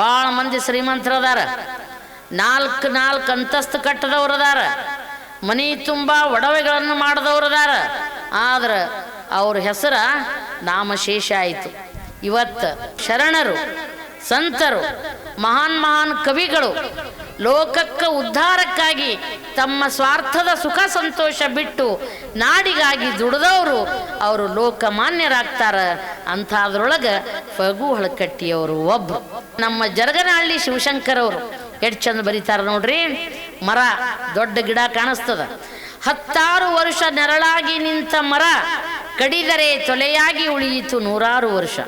ಭಾಳ ಮಂದಿ ಶ್ರೀಮಂತರದಾರ. ನಾಲ್ಕು ನಾಲ್ಕು ಅಂತಸ್ತು ಕಟ್ಟದವ್ರದಾರ. ಮನಿ ತುಂಬ ಒಡವೆಗಳನ್ನು ಮಾಡಿದವ್ರದಾರ. ಆದ್ರೆ ಅವ್ರ ಹೆಸರ ನಾಮಶೇಷ ಆಯಿತು. ಇವತ್ತು ಶರಣರು, ಸಂತರು, ಮಹಾನ್ ಮಹಾನ್ ಕವಿಗಳು ಲೋಕಕ್ಕೆ ಉದ್ಧಾರಕ್ಕಾಗಿ ತಮ್ಮ ಸ್ವಾರ್ಥದ ಸುಖ ಸಂತೋಷ ಬಿಟ್ಟು ನಾಡಿಗಾಗಿ ದುಡಿದವರು ಅವರು ಲೋಕಮಾನ್ಯರಾಗ್ತಾರ. ಅಂಥದ್ರೊಳಗೆ ಫಗು ಹಳಕಟ್ಟಿಯವರು ಒಬ್ಬರು ನಮ್ಮ ಜರಗನಹಳ್ಳಿ ಶಿವಶಂಕರವರು. ಎಷ್ಟು ಚಂದ ಬರೀತಾರ ನೋಡ್ರಿ? ಮರ, ದೊಡ್ಡ ಗಿಡ ಕಾಣಿಸ್ತದ. ಹತ್ತಾರು ವರ್ಷ ನೆರಳಾಗಿ ನಿಂತ ಮರ ಕಡಿದರೆ ತೊಲೆಯಾಗಿ ಉಳಿಯಿತು ನೂರಾರು ವರ್ಷ.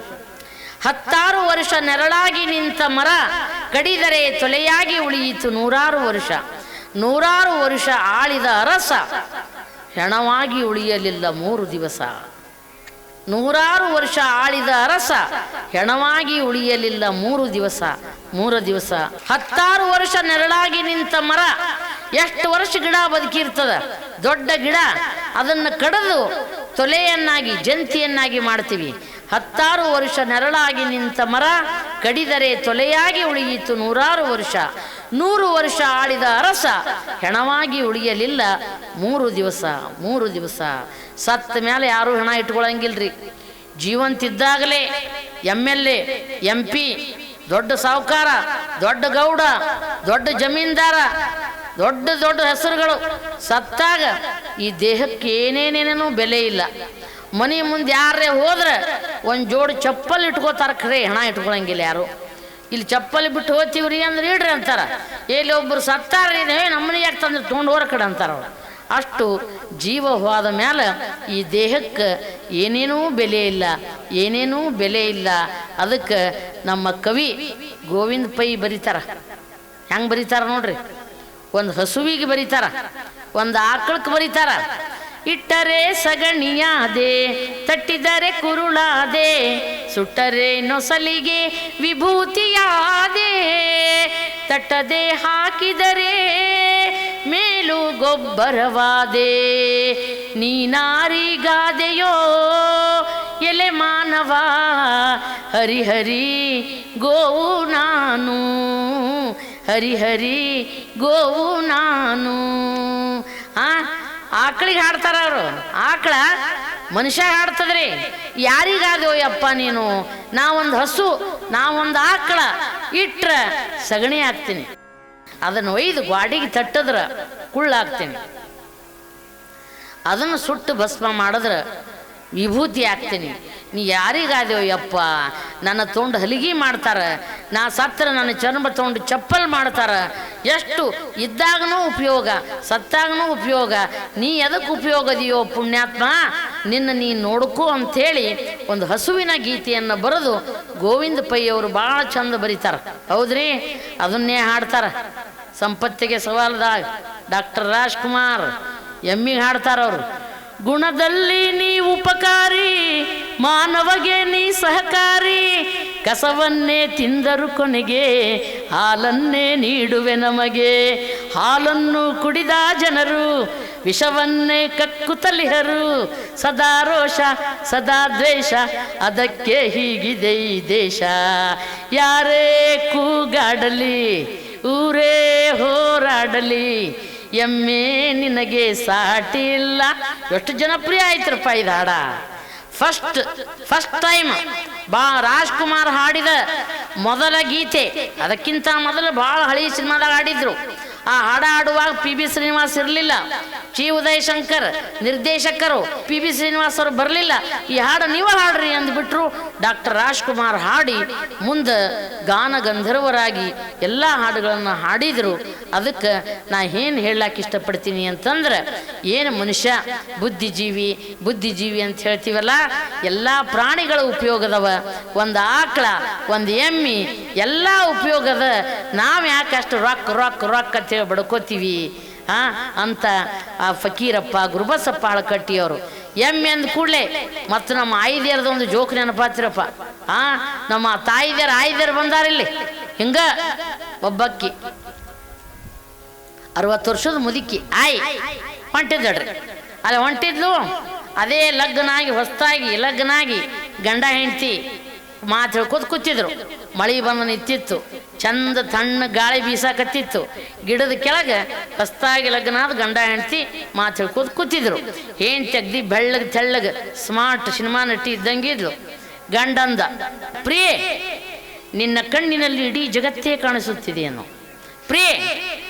ಹತ್ತಾರು ವರ್ಷ ನೆರಳಾಗಿ ನಿಂತ ಮರ ಕಡಿದರೆ ತೊಲೆಯಾಗಿ ಉಳಿಯಿತು ನೂರಾರು ವರ್ಷ. ನೂರಾರು ವರ್ಷ ಆಳಿದ ಅರಸ ಹೆಣವಾಗಿ ಉಳಿಯಲಿಲ್ಲ ಮೂರು ದಿವಸ. ನೂರಾರು ವರ್ಷ ಆಳಿದ ಅರಸ, ಹೆಣವಾಗಿ ಉಳಿಯಲಿಲ್ಲ ಮೂರು ದಿವಸ ಮೂರು ದಿವಸ. ಹತ್ತಾರು ವರ್ಷ ನೆರಳಾಗಿ ನಿಂತ ಮರ, ಎಷ್ಟು ವರ್ಷ ಗಿಡ ಬದುಕಿರ್ತದ? ದೊಡ್ಡ ಗಿಡ, ಅದನ್ನು ಕಡಿದು ತೊಲೆಯನ್ನಾಗಿ, ಜಂತಿಯನ್ನಾಗಿ ಮಾಡ್ತೀವಿ. ಹತ್ತಾರು ವರ್ಷ ನೆರಳಾಗಿ ನಿಂತ ಮರ, ಕಡಿದರೆ ತೊಲೆಯಾಗಿ ಉಳಿಯಿತು ನೂರಾರು ವರ್ಷ. ನೂರು ವರ್ಷ ಆಳಿದ ಅರಸ ಹೆಣವಾಗಿ ಉಳಿಯಲಿಲ್ಲ. ಮೂರು ದಿವಸ ಮೂರು ದಿವಸ. ಸತ್ತ ಮೇಲೆ ಯಾರೂ ಹೆಣ ಇಟ್ಕೊಳಂಗಿಲ್ರಿ. ಜೀವಂತಿದ್ದಾಗಲೇ M L A, M P, ದೊಡ್ಡ ಸಾಹುಕಾರ ದೊಡ್ಡ ಗೌಡ, ದೊಡ್ಡ ಜಮೀನ್ದಾರ, ದೊಡ್ಡ ದೊಡ್ಡ ಹೆಸರುಗಳು. ಸತ್ತಾಗ ಈ ದೇಹಕ್ಕೆ ಏನೇನೇನೇನೂ ಬೆಲೆ ಇಲ್ಲ. ಮನೆ ಮುಂದೆ ಯಾರೇ ಹೋದ್ರೆ ಒಂದು ಜೋಡಿ ಚಪ್ಪಲ್ ಇಟ್ಕೋತಾರ, ಖರೆ ಹೆಣ ಇಟ್ಕೊಳಂಗಿಲ್ಲ ಯಾರು. ಇಲ್ಲಿ ಚಪ್ಪಲಿ ಬಿಟ್ಟು ಹೋಗ್ತೀವ್ರಿ ಅಂದ್ರೆ ಇಡ್ರಿ ಅಂತಾರೆ. ಎಲ್ಲಿ ಒಬ್ಬರು ಸತ್ತಾರ ನಮ್ಮನೆ ಯಾಕೆ ತಂದು ತೊಗೊಂಡು ಹೋರ ಕಡೆ ಅಂತಾರ ಅವ್ರು. ಅಷ್ಟು ಜೀವ ಹೋದ ಮೇಲೆ ಈ ದೇಹಕ್ಕೆ ಏನೇನೂ ಬೆಲೆ ಇಲ್ಲ, ಏನೇನೂ ಬೆಲೆ ಇಲ್ಲ. ಅದಕ್ಕೆ ನಮ್ಮ ಕವಿ ಗೋವಿಂದ ಪೈ ಬರೀತಾರ. ಹೆಂಗೆ ಬರೀತಾರ ನೋಡ್ರಿ? ಒಂದು ಹಸುವಿಗೆ ಬರೀತಾರ, ಒಂದು ಆಕಳಕ್ಕೆ ಬರೀತಾರ ಇಟ್ಟರೆ ಸಗಣಿಯಾದೆ, ತಟ್ಟಿದರೆ ಕುರುಳಾದೆ, ಸುಟ್ಟರೆ ನೊಸಲಿಗೆ ವಿಭೂತಿಯಾದೆ, ತಟ್ಟದೆ ಹಾಕಿದರೆ ಮೇಲು ಗೊಬ್ಬರವಾದೆ. ನೀನಾರಿಗಾದೆಯೋ ಎಲೆ ಮಾನವ, ಹರಿಹರಿ ಗೋವು ನಾನು, ಹರಿಹರಿ ಗೋವು ನಾನು. ಆ ಆಕಳಿಗೆ ಹಾಡ್ತಾರ ಅವರು. ಆಕಳ, ಮನುಷ್ಯ ಹಾಡ್ತದ್ರಿ. ಯಾರಿಗಾದೋ ಯಪ್ಪ ನೀನು? ನಾವೊಂದು ಹಸು, ನಾವೊಂದು ಆಕಳ ಇಟ್ರ ಸಗಣಿ ಹಾಕ್ತೀನಿ. ಅದನ್ನು ಒಯ್ದು ಗಾಡಿಗೆ ತಟ್ಟದ್ರ ಕುಳ್ಳಾಕ್ತೀನಿ ಅದನ್ನು ಸುಟ್ಟು ಭಸ್ಮ ಮಾಡಿದ್ರ ವಿಭೂತಿ ಹಾಕ್ತೀನಿ. ನೀ ಯಾರಿಗಾದೇವ ಯಪ್ಪ ನನ್ನ ತೊಗೊಂಡು ಹಲಿಗೆ ಮಾಡ್ತಾರೆ. ನಾ ಸತ್ರ ನನ್ನ ಚರ್ಮ ತೊಂಡು ಚಪ್ಪಲ್ ಮಾಡ್ತಾರೆ. ಎಷ್ಟು ಇದ್ದಾಗನೂ ಉಪಯೋಗ, ಸತ್ತಾಗನೂ ಉಪಯೋಗ. ನೀ ಎದಕ್ಕೆ ಉಪಯೋಗದಿಯೋ ಪುಣ್ಯಾತ್ಮ? ನಿನ್ನ ನೀ ನೋಡ್ಕೋ ಅಂಥೇಳಿ ಒಂದು ಹಸುವಿನ ಗೀತೆಯನ್ನು ಬರೆದು ಗೋವಿಂದ ಪೈ ಅವರು ಭಾಳ ಚಂದ ಬರೀತಾರೆ. ಹೌದ್ರಿ? ಅದನ್ನೇ ಹಾಡ್ತಾರೆ. ಸಂಪತ್ತಿಗೆ ಸವಾಲ್ದಾಗ ಡಾಕ್ಟರ್ ರಾಜ್ಕುಮಾರ್ ಎಮ್ಮಿಗೆ ಹಾಡ್ತಾರ ಅವರು. ಗುಣದಲ್ಲಿ ನೀ ಉಪಕಾರಿ, ಮಾನವಗೆ ನೀ ಸಹಕಾರಿ, ಕಸವನ್ನೇ ತಿಂದರು ಕೊನೆಗೆ ಹಾಲನ್ನೇ ನೀಡುವೆ ನಮಗೆ. ಹಾಲನ್ನು ಕುಡಿದ ಜನರು, ವಿಷವನ್ನೇ ಕಕ್ಕುತ್ತಲಿಹರು ಸದಾ ರೋಷ, ಸದಾ ದ್ವೇಷ, ಅದಕ್ಕೆ ಹೀಗಿದೆ ಈ ದೇಶ. ಯಾರೇ ಕೂಗಾಡಲಿ, ಊರೇ ಹೋರಾಡಲಿ ಎಮ್ಮೆ ನಿನಗೆ ಸಾಟಿ ಇಲ್ಲ ಎಷ್ಟು ಜನಪ್ರಿಯ ಆಯ್ತರಪ್ಪ ಇದು ಹಾಡ ಫಸ್ಟ್ ಫಸ್ಟ್ ಟೈಮ್ ಬಾ ರಾಜ್ಕುಮಾರ್ ಹಾಡಿದ ಮೊದಲ ಗೀತೆ. ಅದಕ್ಕಿಂತ ಮೊದಲು ಭಾಳ ಹಳೆಯ ಸಿನಿಮಾದಾಗ ಹಾಡಿದ್ರು. ಆ ಹಾಡ ಹಾಡುವಾಗ ಪಿ ಬಿ ಶ್ರೀನಿವಾಸ್ ಇರಲಿಲ್ಲ. ಚಿ ಉದಯ ಶಂಕರ್, ನಿರ್ದೇಶಕರು ಪಿ ಬಿ ಶ್ರೀನಿವಾಸ್ ಅವರು ಬರಲಿಲ್ಲ. ಈ ಹಾಡು ನೀವು ಹಾಡ್ರಿ ಅಂದ್ಬಿಟ್ರು ಡಾಕ್ಟರ್ ರಾಜ್ಕುಮಾರ್ ಹಾಡಿ ಮುಂದೆ ಗಾನ ಗಂಧರ್ವರಾಗಿ ಎಲ್ಲ ಹಾಡುಗಳನ್ನು ಹಾಡಿದರು. ಅದಕ್ಕೆ ನಾ ಏನು ಹೇಳಕ್ಕೆ ಇಷ್ಟಪಡ್ತೀನಿ ಅಂತಂದ್ರೆ, ಏನು ಮನುಷ್ಯ ಬುದ್ಧಿಜೀವಿ ಬುದ್ಧಿಜೀವಿ ಅಂತ ಹೇಳ್ತೀವಲ್ಲ, ಎಲ್ಲ ಪ್ರಾಣಿಗಳ ಉಪಯೋಗದವ. ಒಂದು ಆಕಳ, ಒಂದು ಎಮ್ಮಿ ಎಲ್ಲ ಉಪಯೋಗದ ನಾವು ಯಾಕೆ ಅಷ್ಟು ರೊಕ್ಕ ರೊಕ್ಕ ರೊಕ್ಕ ಅಂತೇಳಿ ಬಡ್ಕೋತೀವಿ? ಹಾಂ ಅಂತ ಆ ಫಕೀರಪ್ಪ, ಗುರುಬಸಪ್ಪ ಆಳಕಟ್ಟಿಯವರು. ಎಮ್ಮೆ ಅಂದ ಕೂಡಲೇ, ಮತ್ತು ನಮ್ಮ ಆಯ್ದೇರ್ದ ಒಂದು ಜೋಕ್ ನೆನಪಾತಿರಪ್ಪ. ಆ, ನಮ್ಮ ತಾಯಿದ್ಯರ ಆಯ್ದೇರು ಬಂದಾರಿಲ್ಲಿ ಹಿಂಗ? ಒಬ್ಬಕ್ಕಿ, ಅರವತ್ತು ವರ್ಷದ ಮುದುಕಿ, ಆಯ್ ಹೊಂಟಿದ್ದಡ್ರಿ ಅಲ್ಲಿ, ಹೊಂಟಿದ್ಲು? ಅದೇ ಲಗ್ನಾಗಿ, ಹೊಸ್ತಾಗಿ, ಲಗ್ನಾಗಿ, ಗಂಡ ಹೆಂಡತಿ. ಮಾತು ಹೇಳ್ಕೊತ ಕೂತಿದ್ರು. ಮಳೆ ಬಂದು ನಿಂತಿತ್ತು. ಚಂದ ತಣ್ಣ ಗಾಳಿ ಬೀಸಾಕತ್ತಿತ್ತು. ಗಿಡದ ಕೆಳಗೆ ಹೊಸ್ತಾಗಿ ಲಗ್ನಾದ ಗಂಡ ಹೆಂಡತಿ ಮಾತು ಕೂತಿದ್ರು. ಏನ್ ತೆಗ್ದಿ ಬೆಳ್ಳಗೆ ತೆಳ್ಳಗೆ ಸ್ಮಾರ್ಟ್ ಸಿನಿಮಾ ನಟಿ ಇದ್ದಂಗಿದ್ಲು. ಗಂಡಂದ, ಪ್ರಿಯ, ನಿನ್ನ ಕಣ್ಣಿನಲ್ಲಿ ಇಡೀ ಜಗತ್ತೇ ಕಾಣಿಸುತ್ತಿದೆ ಅನ್ನೋ ಪ್ರಿಯ,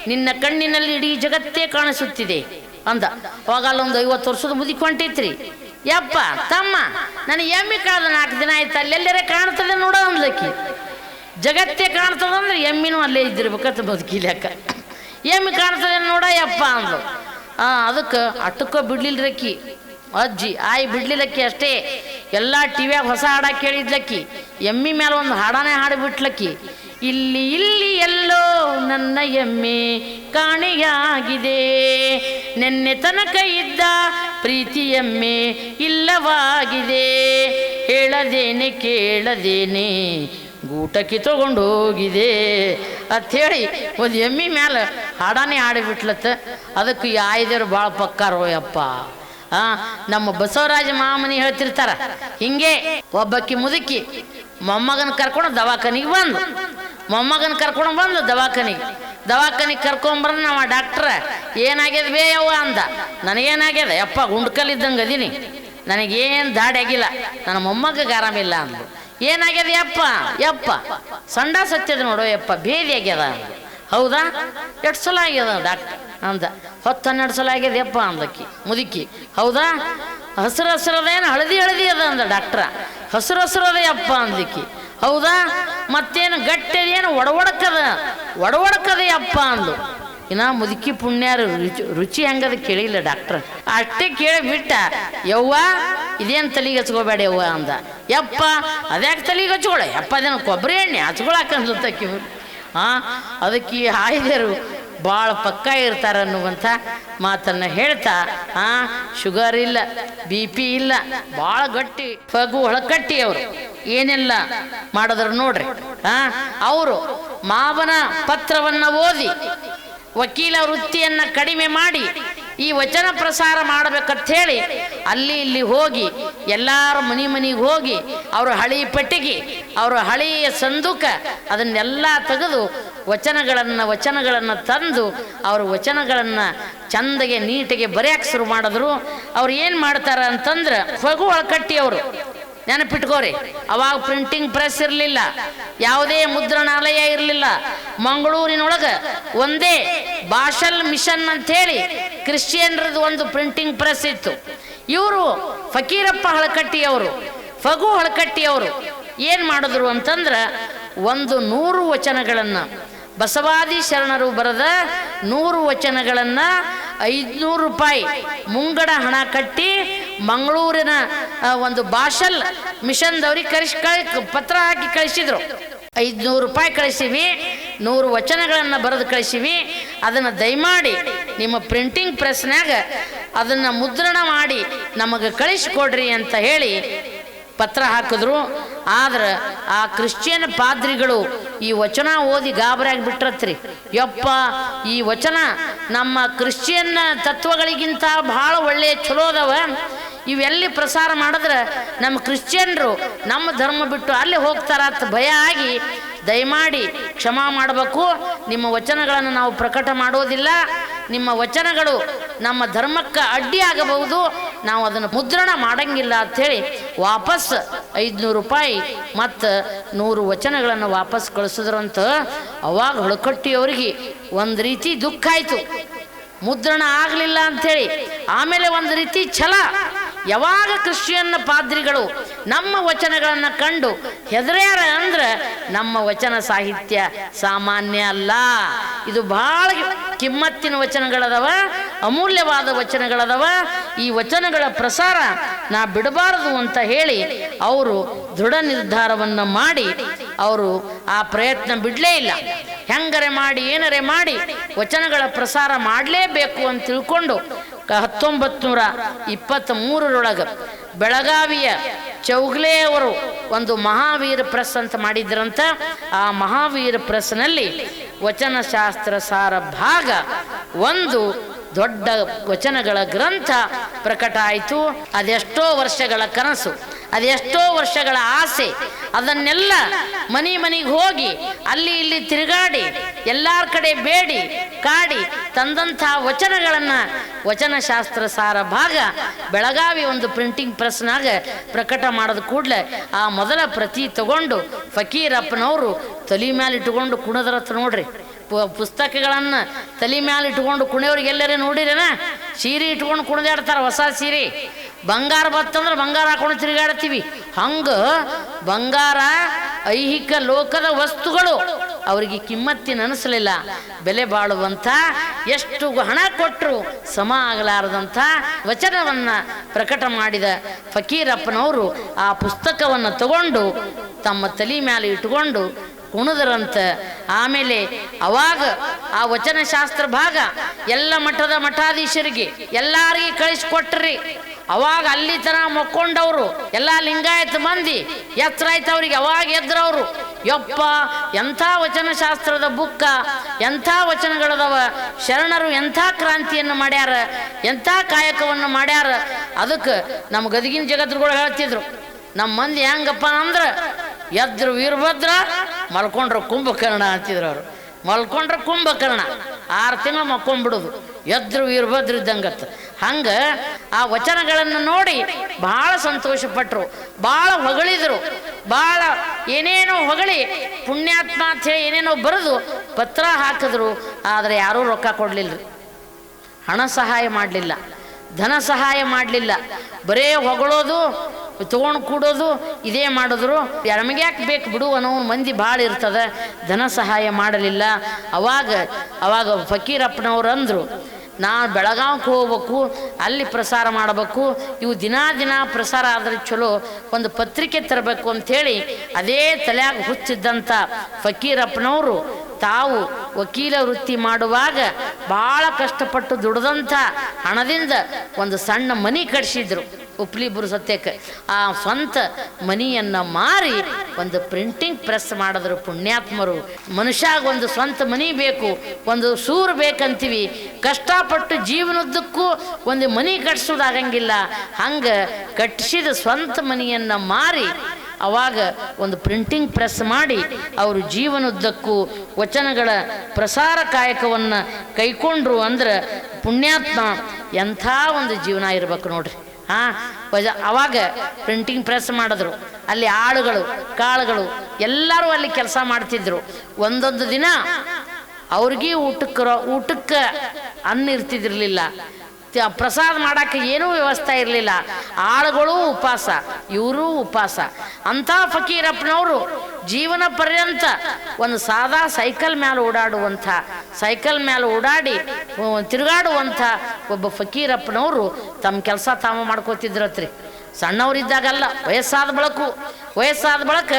ನಿನ್ನ ಕಣ್ಣಿನಲ್ಲಿ ಇಡೀ ಜಗತ್ತೇ ಕಾಣಿಸುತ್ತಿದೆ. ಅಂದ. ಅವಾಗ ಅಲ್ಲೊಂದು ಐವತ್ತು ವರ್ಷದ ಮುದಿಕೊಂಡಿತ್ರಿ ಯಪ್ಪ, ತಮ್ಮ, ನನಗೆ ಎಮ್ಮೆ ಕಳೆದ ನಾಲ್ಕು ದಿನ ಆಯ್ತು. ಅಲ್ಲೆಲ್ಲರೇ ಕಾಣ್ತದೆ ನೋಡೋ ಅಂದ್ಲಕ್ಕಿ ಜಗತ್ತೇ ಕಾಣ್ತದಂದ್ರೆ ಎಮ್ಮಿನೂ ಅಲ್ಲೇ ಇದ್ದಿರ್ಬೇಕಂತ ಬದುಕಿ ಲೆಕ್ಕ ಎಮ್ಮಿ ಕಾಣ್ತದೆ ನೋಡ ಯಪ್ಪ ಅಂದ್ರು ಆ, ಅದಕ್ಕೆ ಅಟ್ಟಕ್ಕೋ ಬಿಡ್ಲಿಲ್ರಕ್ಕಿ ಅಜ್ಜಿ, ಆಯ್ ಬಿಡ್ಲಿಲ್ಲಕ್ಕಿ ಅಷ್ಟೇ. ಎಲ್ಲ ಟಿವಿಯಾಗ ಹೊಸ ಹಾಡ ಕೇಳಿದ್ಲಕ್ಕಿ ಎಮ್ಮಿ ಮೇಲೆ ಒಂದು ಹಾಡಾನೇ ಹಾಡಿಬಿಟ್ಲಕ್ಕಿ ಇಲ್ಲಿ ಇಲ್ಲಿ ಎಲ್ಲೋ ನನ್ನ ಎಮ್ಮಿ ಕಾಣೆಯಾಗಿದೆ. ನೆನ್ನೆ ತನಕ ಇದ್ದ ಪ್ರೀತಿ ಎಮ್ಮೆ ಇಲ್ಲವಾಗಿದೆ. ಹೇಳದೇನೆ, ಕೇಳದೇನೆ. ಗೂಟಕ್ಕೆ ತಗೊಂಡು ಹೋಗಿದೆ ಅಂಥೇಳಿ ಒಂದು ಎಮ್ಮಿ ಮ್ಯಾಲ ಹಾಡಾನೇ ಆಡಿಬಿಟ್ಲತ್ತ ಅದಕ್ಕೆ ಆಯ್ದರು ಭಾಳ ಪಕ್ಕಾರೋ ಅಪ್ಪ ಆ, ನಮ್ಮ ಬಸವರಾಜ ಮಾಮನಿ ಹೇಳ್ತಿರ್ತಾರ, ಹಿಂಗೆ ಒಬ್ಬಕ್ಕಿ ಮುದುಕಿ ಮೊಮ್ಮಗನ ಕರ್ಕೊಂಡು ದವಾಖಾನಿಗೆ ಬಂದು. ಮೊಮ್ಮಗನ ಕರ್ಕೊಂಡು ಬಂದು ದವಾಖಾನಿಗೆ. ದವಾಖಾನಿಗೆ ಕರ್ಕೊಂಬಂದು ನಮ್ಮ ಡಾಕ್ಟ್ರ, ಏನಾಗ್ಯದ ಬೇ ಯವ್ವ ಅಂದ. ನನಗೇನಾಗ್ಯದ, ಯಪ್ಪ ಗುಂಡ್ಕಲ್ಲಿದ್ದಂಗೆ ಅದೀನಿ. ನನಗೇನು ದಾಡಿ ಆಗಿಲ್ಲ, ನನ್ನ ಮೊಮ್ಮಗಗೆ ಆರಾಮಿಲ್ಲ ಅಂದ್ರು ಏನಾಗ್ಯದ ಯಪ್ಪ? ಯಪ್ಪ. ಸಂಡ ಸತ್ಯದ ನೋಡು ಯಪ್ಪ, ಭೇದಿ ಆಗ್ಯದ. ಹೌದಾ? ಎಷ್ಟು ಸಲ ಆಗ್ಯದ ಡಾಕ್ಟರ್? ಅಂದ. ಹೊತ್ತು ಹನ್ನೆರಡು ಸಲ ಆಗ್ಯದ ಯಪ್ಪ ಅಂದಕ್ಕಿ ಮುದುಕಿ. ಹೌದಾ? ಹಸಿರು ಹಸಿರದೇನು ಹಳದಿ ಹಳದಿ ಅದ ಅಂದ ಡಾಕ್ಟ್ರ. ಹಸಿರು ಹಸಿರದ ಯಪ್ಪ ಅಂದಕ್ಕಿ ಹೌದಾ? ಮತ್ತೇನು ಗಟ್ಟಿ ಏನು ಒಡವಡಕದ? ಒಡವಡಕದ ಯಪ್ಪ ಅಂದು ಇನ್ನ ಮುದುಕಿ ಪುಣ್ಯಾರು ರುಚಿ ರುಚಿ ಹೆಂಗದ ಕೇಳಿಲ್ಲ ಡಾಕ್ಟ್ರ್. ಅಷ್ಟೇ ಕೇಳಿ ಬಿಟ್ಟ, ಯವ್ವ, ಇದೇನು ತಲೆಗೆ ಹಚ್ಕೋಬೇಡ ಯವ್ವ ಅಂದ. ಯಪ್ಪ, ಅದ್ಯಾಕೆ ತಲೆಗೆ ಹಚ್ಕೊಳ ಯಪ್ಪ ಅದೇನು ಕೊಬ್ಬರಿ ಎಣ್ಣೆ ಹಚ್ಕೊಳಕಂದ್ಲತ್ತಕ್ಕಿ ಆ, ಅದಕ್ಕೆ ಹಾಯ್ದರು ಭಾಳ ಪಕ್ಕ ಇರ್ತಾರ ಅನ್ನುವಂಥ ಮಾತನ್ನು ಹೇಳ್ತಾ, ಆ, ಶುಗರ್ ಇಲ್ಲ, ಬಿ ಪಿ ಇಲ್ಲ ಭಾಳ ಗಟ್ಟಿ, ಫಗು ಒಳಕಟ್ಟಿ ಅವರು. ಏನೆಲ್ಲ ಮಾಡಿದ್ರು ನೋಡ್ರಿ. ಆ, ಅವರು ಮಾವನ ಪತ್ರವನ್ನು ಓದಿ ವಕೀಲ ವೃತ್ತಿಯನ್ನು ಕಡಿಮೆ ಮಾಡಿ ಈ ವಚನ ಪ್ರಸಾರ ಮಾಡಬೇಕಂತ ಹೇಳಿ ಅಲ್ಲಿ ಇಲ್ಲಿ ಹೋಗಿ ಎಲ್ಲಾರ ಮನೆ ಮನೆಗೆ ಹೋಗಿ ಅವರ ಹಳಿ ಪೆಟ್ಟಿಗೆ, ಅವರ ಹಳೆಯ ಸಂದುಕ ಅದನ್ನೆಲ್ಲ ತೆಗೆದು ವಚನಗಳನ್ನು ವಚನಗಳನ್ನು ತಂದು ಅವ್ರ ವಚನಗಳನ್ನು ಚಂದಗೆ ನೀಟಿಗೆ ಬರೆಯಕ್ಕೆ ಶುರು ಮಾಡಿದ್ರು. ಅವ್ರು ಏನು ಮಾಡ್ತಾರೆ ಅಂತಂದ್ರೆ ಹೊಗು ಒಳಕಟ್ಟಿ ಅವರು ನೆನಪಿಟ್ಕೋರಿ. ಅವಾಗ ಪ್ರಿಂಟಿಂಗ್ ಪ್ರೆಸ್ ಇರಲಿಲ್ಲ. ಯಾವುದೇ ಮುದ್ರಣಾಲಯ ಇರಲಿಲ್ಲ. ಮಂಗಳೂರಿನೊಳಗೆ ಒಂದೇ ಭಾಷಲ್ ಮಿಷನ್ ಅಂತ ಹೇಳಿ ಕ್ರಿಶ್ಚಿಯನ್ರದ್ದು ಒಂದು ಪ್ರಿಂಟಿಂಗ್ ಪ್ರೆಸ್ ಇತ್ತು. ಇವರು ಫಕೀರಪ್ಪ ಹಳಕಟ್ಟಿಯವರು, ಫಗು ಹಳಕಟ್ಟಿಯವರು ಏನು ಮಾಡಿದ್ರು ಅಂತಂದ್ರೆ ಒಂದು ನೂರು ವಚನಗಳನ್ನು, ಬಸವಾದಿ ಶರಣರು ಬರೆದ ನೂರು ವಚನಗಳನ್ನು ಐದುನೂರು ರೂಪಾಯಿ ಮುಂಗಡ ಹಣ ಕಟ್ಟಿ ಮಂಗಳೂರಿನ ಒಂದು ಭಾಷಲ್ ಮಿಷನ್ದವ್ರಿಗೆ ಕಳಿಸಿ, ಕಳಿ, ಪತ್ರ ಹಾಕಿ ಕಳಿಸಿದ್ರು. ಐದುನೂರು ರೂಪಾಯಿ ಕಳಿಸಿವಿ, ನೂರು ವಚನಗಳನ್ನು ಬರೆದು ಕಳಿಸಿವಿ. ಅದನ್ನು ದಯಮಾಡಿ ನಿಮ್ಮ ಪ್ರಿಂಟಿಂಗ್ ಪ್ರೆಸ್ನಾಗ ಅದನ್ನು ಮುದ್ರಣ ಮಾಡಿ ನಮಗೆ ಕಳಿಸ್ಕೊಡ್ರಿ ಅಂತ ಹೇಳಿ ಪತ್ರ ಹಾಕಿದ್ರು. ಆದ್ರೆ ಆ ಕ್ರಿಶ್ಚಿಯನ್ ಪಾದ್ರಿಗಳು ಈ ವಚನ ಓದಿ ಗಾಬರಿಯಾಗಿ ಬಿಟ್ರತ್ರಿ ಯಪ್ಪ, ಈ ವಚನ ನಮ್ಮ ಕ್ರಿಶ್ಚಿಯನ್ ತತ್ವಗಳಿಗಿಂತ ಬಹಳ ಒಳ್ಳೆಯ ಚಲೋ ಅದಾವ. ಇವೆಲ್ಲಿ ಪ್ರಸಾರ ಮಾಡಿದ್ರೆ ನಮ್ಮ ಕ್ರಿಶ್ಚಿಯನ್ರು ನಮ್ಮ ಧರ್ಮ ಬಿಟ್ಟು ಅಲ್ಲಿ ಹೋಗ್ತಾರ ಅಂತ ಭಯ ಆಗಿ ದಯಮಾಡಿ ಕ್ಷಮಾ ಮಾಡಬೇಕು. ನಿಮ್ಮ ವಚನಗಳನ್ನು ನಾವು ಪ್ರಕಟ ಮಾಡೋದಿಲ್ಲ. ನಿಮ್ಮ ವಚನಗಳು ನಮ್ಮ ಧರ್ಮಕ್ಕೆ ಅಡ್ಡಿ ಆಗಬಹುದು ನಾವು ಅದನ್ನು ಮುದ್ರಣ ಮಾಡಂಗಿಲ್ಲ ಅಂಥೇಳಿ ವಾಪಸ್ ಐದುನೂರು ರೂಪಾಯಿ ಮತ್ತು ನೂರು ವಚನಗಳನ್ನು ವಾಪಸ್ ಕಳಿಸಿದ್ರಂತ ಅವಾಗ ಹೊಳಕಟ್ಟಿಯವರಿಗೆ ಒಂದು ರೀತಿ ದುಃಖ ಆಯಿತು. ಮುದ್ರಣ ಆಗಲಿಲ್ಲ ಅಂಥೇಳಿ ಆಮೇಲೆ ಒಂದು ರೀತಿ ಛಲ. ಯಾವಾಗ ಕ್ರಿಶ್ಚಿಯನ್ ಪಾದ್ರಿಗಳು ನಮ್ಮ ವಚನಗಳನ್ನು ಕಂಡು ಹೆದರ್ಯಾರ ಅಂದ್ರೆ ನಮ್ಮ ವಚನ ಸಾಹಿತ್ಯ ಸಾಮಾನ್ಯ ಅಲ್ಲ. ಇದು ಬಹಳ ಕಿಮ್ಮತ್ತಿನ ವಚನಗಳದವ, ಅಮೂಲ್ಯವಾದ ವಚನಗಳದವ. ಈ ವಚನಗಳ ಪ್ರಸಾರ ನಾ ಬಿಡಬಾರದು ಅಂತ ಹೇಳಿ ಅವರು ದೃಢ ನಿರ್ಧಾರವನ್ನು ಮಾಡಿ ಅವರು ಆ ಪ್ರಯತ್ನ ಬಿಡಲೇ ಇಲ್ಲ. ಹೆಂಗರೆ ಮಾಡಿ, ಏನರೆ ಮಾಡಿ ವಚನಗಳ ಪ್ರಸಾರ ಮಾಡಲೇಬೇಕು ಅಂತ ತಿಳ್ಕೊಂಡು ಹತ್ತೊಂಬತ್ತು ನೂರ ಇಪ್ಪತ್ತ್ ಮೂರರೊಳಗೆ ಬೆಳಗಾವಿಯ ಚೌಗ್ಲೆಯವರು ಒಂದು ಮಹಾವೀರ ಪ್ರೆಸ್ ಅಂತ ಮಾಡಿದ್ರಂತ. ಆ ಮಹಾವೀರ ಪ್ರೆಸ್ನಲ್ಲಿ ವಚನಶಾಸ್ತ್ರ ಸಾರ ಭಾಗ ಒಂದು ದೊಡ್ಡ ವಚನಗಳ ಗ್ರಂಥ ಪ್ರಕಟ ಆಯಿತು. ಅದೆಷ್ಟೋ ವರ್ಷಗಳ ಕನಸು. ಅದೆಷ್ಟೋ ವರ್ಷಗಳ ಆಸೆ. ಅದನ್ನೆಲ್ಲ ಮನೆ ಮನೆಗೆ ಹೋಗಿ, ಅಲ್ಲಿ ಇಲ್ಲಿ ತಿರುಗಾಡಿ, ಎಲ್ಲರ ಕಡೆ ಬೇಡಿ, ಕಾಡಿ, ತಂದಂಥ ವಚನಗಳನ್ನು ವಚನಶಾಸ್ತ್ರ ಸಾರ ಭಾಗ ಬೆಳಗಾವಿ ಒಂದು ಪ್ರಿಂಟಿಂಗ್ ಪ್ರೆಸ್ನಾಗ ಪ್ರಕಟ ಮಾಡಿದ ಕೂಡಲೇ ಆ ಮೊದಲ ಪ್ರತಿ ತಗೊಂಡು ಫಕೀರಪ್ಪನವರು ತಲೆ ಮೇಲೆ ಇಟ್ಟುಕೊಂಡು ಕುಣದ್ರತ್ ನೋಡ್ರಿ. ಪುಸ್ತಕಗಳನ್ನು ತಲೆ ಮ್ಯಾಲೆ ಇಟ್ಕೊಂಡು ಕುಣಿಯೋರಿಗೆ ಎಲ್ಲರೇ ನೋಡಿರೇನ? ಸೀರೆ ಇಟ್ಕೊಂಡು ಕುಣಿದಾಡ್ತಾರೆ ಹೊಸ ಸೀರೆ. ಬಂಗಾರ ಬತ್ತಂದ್ರೆ ಬಂಗಾರ ಹಾಕೊಂಡು ತಿರುಗಾಡ್ತೀವಿ. ಹಂಗ ಬಂಗಾರ ಐಹಿಕ ಲೋಕದ ವಸ್ತುಗಳು ಅವರಿಗೆ ಕಿಮ್ಮತ್ತಿನ ಅನಿಸಲಿಲ್ಲ. ಬೆಲೆ ಬಾಳುವಂಥ ಎಷ್ಟು ಹಣ ಕೊಟ್ಟರು ಸಮ ಆಗಲಾರದಂಥ ವಚನವನ್ನು ಪ್ರಕಟ ಮಾಡಿದ ಫಕೀರಪ್ಪನವರು ಆ ಪುಸ್ತಕವನ್ನು ತಗೊಂಡು ತಮ್ಮ ತಲೆ ಮೇಲೆ ಇಟ್ಕೊಂಡು ಕುಣಿದ್ರಂತ. ಆಮೇಲೆ ಅವಾಗ ಆ ವಚನಶಾಸ್ತ್ರ ಭಾಗ ಎಲ್ಲ ಮಠದ ಮಠಾಧೀಶರಿಗೆ ಎಲ್ಲರಿಗೆ ಕಳಿಸ್ಕೊಟ್ರಿ. ಅವಾಗ ಅಲ್ಲಿ ತನ ಮಕ್ಕೊಂಡವರು, ಎಲ್ಲ ಲಿಂಗಾಯತ ಮಂದಿ, ಎತ್ತರ ಆಯ್ತು ಅವ್ರಿಗೆ, ಅವಾಗ ಎದ್ರವರು. ಯಪ್ಪ, ಎಂಥ ವಚನಶಾಸ್ತ್ರದ ಬುಕ್ಕ, ಎಂಥ ವಚನಗಳದವ, ಶರಣರು ಎಂಥ ಕ್ರಾಂತಿಯನ್ನು ಮಾಡ್ಯಾರ, ಎಂಥ ಕಾಯಕವನ್ನು ಮಾಡ್ಯಾರ. ಅದಕ್ಕೆ ನಮ್ಮ ಗದಗಿನ ಜಗದ್ರುಗಳು ಹೇಳ್ತಿದ್ರು, ನಮ್ಮ ಮಂದಿ ಹೆಂಗಪ್ಪ ಅಂದ್ರೆ, ಎದ್ರು ವೀರಭದ್ರ, ಮಲ್ಕೊಂಡ್ರು ಕುಂಭಕರ್ಣ ಅಂತಿದ್ರು ಅವರು. ಮಲ್ಕೊಂಡ್ರ ಕುಂಭಕರ್ಣ, ಆರು ತಿಂಗಳು ಮಕ್ಕೊಂಡ್ಬಿಡುದು. ಎದ್ರು ವೀರಭದ್ರ ಇದ್ದಂಗತ್ತ. ಹಂಗೆ ಆ ವಚನಗಳನ್ನು ನೋಡಿ ಭಾಳ ಸಂತೋಷಪಟ್ಟರು ಭಾಳ ಹೊಗಳಿದ್ರು. ಭಾಳ ಏನೇನೋ ಹೊಗಳಿ, ಪುಣ್ಯಾತ್ಮ ಅಂತ ಹೇಳಿ ಏನೇನೋ ಬರೆದು ಪತ್ರ ಹಾಕಿದ್ರು, ಆದರೆ ಯಾರೂ ರೊಕ್ಕ ಕೊಡಲಿಲ್ಲ. ಹಣ ಸಹಾಯ ಮಾಡಲಿಲ್ಲ. ಧನ ಸಹಾಯ ಮಾಡಲಿಲ್ಲ. ಬರೇ ಹೊಗಳೋದು, ತಗೊಂಡು ಕೂಡೋದು, ಇದೇ ಮಾಡಿದ್ರು. ನಮಗೆ ಯಾಕೆ ಬೇಕು ಬಿಡು ಅನ್ನೋ ಮಂದಿ ಭಾಳ ಇರ್ತದೆ. ಧನ ಸಹಾಯ ಮಾಡಲಿಲ್ಲ. ಅವಾಗ ಅವಾಗ ಫಕೀರಪ್ಪನವ್ರು ಅಂದರು ನಾನು ಬೆಳಗಾವಿಗೆ ಹೋಗ್ಬೇಕು, ಅಲ್ಲಿ ಪ್ರಸಾರ ಮಾಡಬೇಕು, ಇವು ದಿನಾ ದಿನ ಪ್ರಸಾರ ಆದರೆ ಚಲೋ, ಒಂದು ಪತ್ರಿಕೆ ತರಬೇಕು ಅಂಥೇಳಿ ಅದೇ ತಲೆಯಾಗ ಹುಚ್ಚಿದ್ದಂಥ ಫಕೀರಪ್ಪನವರು, ತಾವು ವಕೀಲ ವೃತ್ತಿ ಮಾಡುವಾಗ ಭಾಳ ಕಷ್ಟಪಟ್ಟು ದುಡ್ದಂಥ ಹಣದಿಂದ ಒಂದು ಸಣ್ಣ ಮನಿ ಕಟ್ಸಿದ್ರು. ಉಪ್ಲಿಬುರು ಸತ್ಯಕ್ಕೆ ಆ ಸ್ವಂತ ಮನಿಯನ್ನ ಮಾರಿ ಒಂದು ಪ್ರಿಂಟಿಂಗ್ ಪ್ರೆಸ್ ಮಾಡಿದ್ರು ಪುಣ್ಯಾತ್ಮರು. ಮನುಷ್ಯಾಗ ಒಂದು ಸ್ವಂತ ಮನಿ ಬೇಕು, ಒಂದು ಸೂರು ಬೇಕಂತೀವಿ. ಕಷ್ಟಪಟ್ಟು ಜೀವನದ್ದಕ್ಕೂ ಒಂದು ಮನಿ ಕಟ್ಸೋದಾಗಂಗಿಲ್ಲ. ಹಂಗೆ ಕಟ್ಟಿಸಿದ ಸ್ವಂತ ಮನಿಯನ್ನ ಮಾರಿ ಅವಾಗ ಒಂದು ಪ್ರಿಂಟಿಂಗ್ ಪ್ರೆಸ್ ಮಾಡಿ ಅವರು ಜೀವನದ್ದಕ್ಕೂ ವಚನಗಳ ಪ್ರಸಾರ ಕಾಯಕವನ್ನು ಕೈಕೊಂಡ್ರು ಅಂದ್ರೆ ಪುಣ್ಯಾತ್ಮ ಎಂಥ ಒಂದು ಜೀವನ ಇರ್ಬೇಕು ನೋಡ್ರಿ. ಹಾ? ಅವಾಗ ಪ್ರಿಂಟಿಂಗ್ ಪ್ರೆಸ್ ಮಾಡಿದ್ರು. ಅಲ್ಲಿ ಆಳುಗಳು, ಕಾಳುಗಳು ಎಲ್ಲರೂ ಅಲ್ಲಿ ಕೆಲಸ ಮಾಡ್ತಿದ್ರು. ಒಂದೊಂದು ದಿನ ಅವ್ರಿಗೆ ಊಟಕ್ಕೆ ಊಟಕ್ಕೆ ಅನ್ನ ಇರ್ತಿದಿರ್ಲಿಲ್ಲ ತ- ಪ್ರಸಾದ ಮಾಡೋಕ್ಕೆ ಏನೂ ವ್ಯವಸ್ಥೆ ಇರಲಿಲ್ಲ. ಆಳುಗಳು ಉಪವಾಸ ಇವರು ಉಪವಾಸ ಅಂಥ ಫಕೀರಪ್ಪನವರು ಜೀವನ ಪರ್ಯಂತ ಒಂದು ಸಾದಾ ಸೈಕಲ್ ಮೇಲೆ ಓಡಾಡುವಂಥ, ಸೈಕಲ್ ಮೇಲೆ ಓಡಾಡಿ ತಿರುಗಾಡುವಂಥ ಒಬ್ಬ ಫಕೀರಪ್ಪನವರು ತಮ್ಮ ಕೆಲಸ ತಾವು ಮಾಡ್ಕೋತಿದ್ರತ್ರಿ. ಸಣ್ಣವರಿದ್ದಾಗಲ್ಲ, ವಯಸ್ಸಾದ ಬಳಕು. ವಯಸ್ಸಾದ ಬಳಕ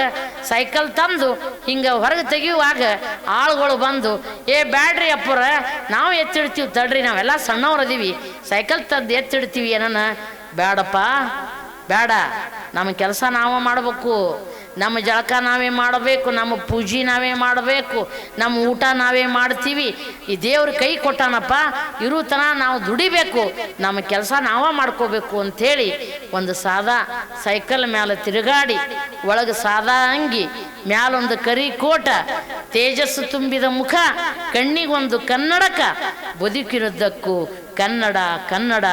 ಸೈಕಲ್ ತಂದು ಹಿಂಗೆ ಹೊರಗೆ ತೆಗೆಯುವಾಗ ಆಳುಗಳು ಬಂದು, ಏ, ಬ್ಯಾಡ್ರಿ ಅಪ್ಪರ, ನಾವು ಎತ್ತಿಡ್ತೀವಿ ತಡ್ರಿ, ನಾವೆಲ್ಲ ಸಣ್ಣವ್ರು ಅದೀವಿ ಸೈಕಲ್ ತಂದು ಎತ್ತಿಡ್ತೀವಿ ಏನನ ಬೇಡಪ್ಪ, ಬೇಡ. ನಮ್ಮ ಕೆಲಸ ನಾವೇ ಮಾಡಬೇಕು. ನಮ್ಮ ಜಳಕ ನಾವೇ ಮಾಡಬೇಕು, ನಮ್ಮ ಪೂಜೆ ನಾವೇ ಮಾಡಬೇಕು, ನಮ್ಮ ಊಟ ನಾವೇ ಮಾಡ್ತೀವಿ. ಈ ದೇವ್ರ ಕೈ ಕೊಟ್ಟಾನಪ್ಪ, ಇರುತನ ನಾವು ದುಡಿಬೇಕು. ನಮ್ಮ ಕೆಲಸ ನಾವೇ ಮಾಡ್ಕೋಬೇಕು ಅಂಥೇಳಿ ಒಂದು ಸಾದಾ ಸೈಕಲ್ ಮೇಲೆ ತಿರುಗಾಡಿ, ಒಳಗೆ ಸಾದಾ ಅಂಗಿ, ಮ್ಯಾಲೊಂದು ಕರಿ ಕೋಟ, ತೇಜಸ್ಸು ತುಂಬಿದ ಮುಖ, ಕಣ್ಣಿಗೊಂದು ಕನ್ನಡಕ ಬದುಕಿರುದ್ದಕ್ಕೂ ಕನ್ನಡ ಕನ್ನಡ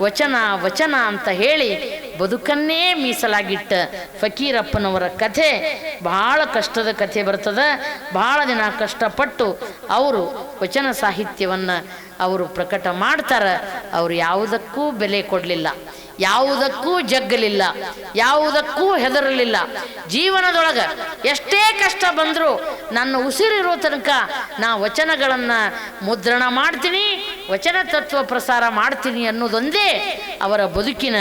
ವಚನ ವಚನ ಅಂತ ಹೇಳಿ ಬದುಕನ್ನೇ ಮೀಸಲಾಗಿಟ್ಟ ಫಕೀರಪ್ಪನವರ ಕಥೆ ಬಹಳ ಕಷ್ಟದ ಕಥೆ ಬರ್ತದೆ. ಬಹಳ ದಿನ ಕಷ್ಟಪಟ್ಟು ಅವರು ವಚನ ಸಾಹಿತ್ಯವನ್ನು ಅವರು ಪ್ರಕಟ ಮಾಡ್ತಾರೆ. ಅವರು ಯಾವುದಕ್ಕೂ ಬೆಲೆ ಕೊಡಲಿಲ್ಲ. ಯಾವುದಕ್ಕೂ ಜಗ್ಗಲಿಲ್ಲ. ಯಾವುದಕ್ಕೂ ಹೆದರಲಿಲ್ಲ. ಜೀವನದೊಳಗೆ ಎಷ್ಟೇ ಕಷ್ಟ ಬಂದರೂ ನನ್ನ ಉಸಿರಿರೋ ತನಕ ನಾ ವಚನಗಳನ್ನು ಮುದ್ರಣ ಮಾಡ್ತೀನಿ, ವಚನ ತತ್ವ ಪ್ರಸಾರ ಮಾಡ್ತೀನಿ ಅನ್ನೋದೊಂದೇ ಅವರ ಬದುಕಿನ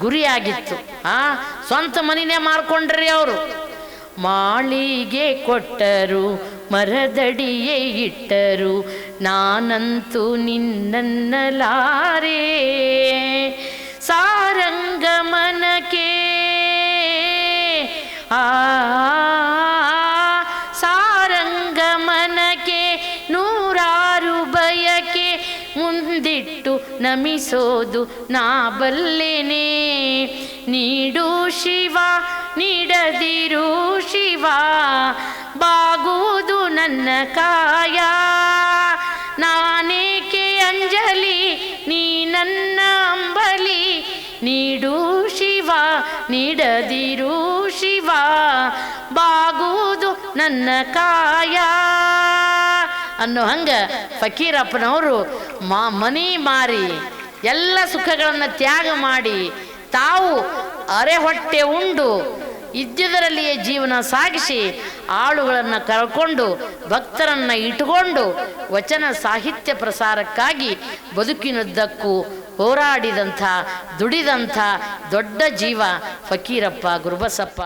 ಗುರಿಯಾಗಿತ್ತು. ಆ ಸ್ವಂತ ಮನಿನೇ ಮಾರ್ಕೊಂಡ್ರಿ ಅವರು. ಮಾಳಿಗೆ ಕೊಟ್ಟರು ಮರದಡಿಯೇ ಇಟ್ಟರು ನಾನಂತೂ ನಿನ್ನನ್ನಲಾರೆ. ಸಾರಂಗಮನಕ್ಕೆ ಆ ನಮಿಸೋದು ನಾ ಬಲ್ಲೆನೆ. ನೀಡು ಶಿವ, ನೀಡದಿರು ಶಿವ, ಬಾಗುವುದು ನನ್ನ ಕಾಯ. ನಾನೇಕೆ ಅಂಜಲಿ, ನೀ ನನ್ನ ಅಂಬಲಿ. ನೀಡು ಶಿವ, ನೀಡದಿರು ಶಿವ, ಬಾಗುವುದು ನನ್ನ ಕಾಯ. ಅನ್ನೋ ಹಂಗ ಫಕೀರಪ್ಪನವರು ಮಾ ಮನಿ ಮಾರಿ ಎಲ್ಲ ಸುಖಗಳನ್ನು ತ್ಯಾಗ ಮಾಡಿ ತಾವು ಅರೆ ಹೊಟ್ಟೆ ಉಂಡು ಇದ್ದುದರಲ್ಲಿಯೇ ಜೀವನ ಸಾಗಿಸಿ ಆಳುಗಳನ್ನು ಕರ್ಕೊಂಡು ಭಕ್ತರನ್ನು ಇಟ್ಟುಕೊಂಡು ವಚನ ಸಾಹಿತ್ಯ ಪ್ರಸಾರಕ್ಕಾಗಿ ಬದುಕಿನುದ್ದಕ್ಕೂ ಹೋರಾಡಿದಂಥ, ದುಡಿದಂಥ ದೊಡ್ಡ ಜೀವ ಫಕೀರಪ್ಪ ಗುರುಬಸಪ್ಪ.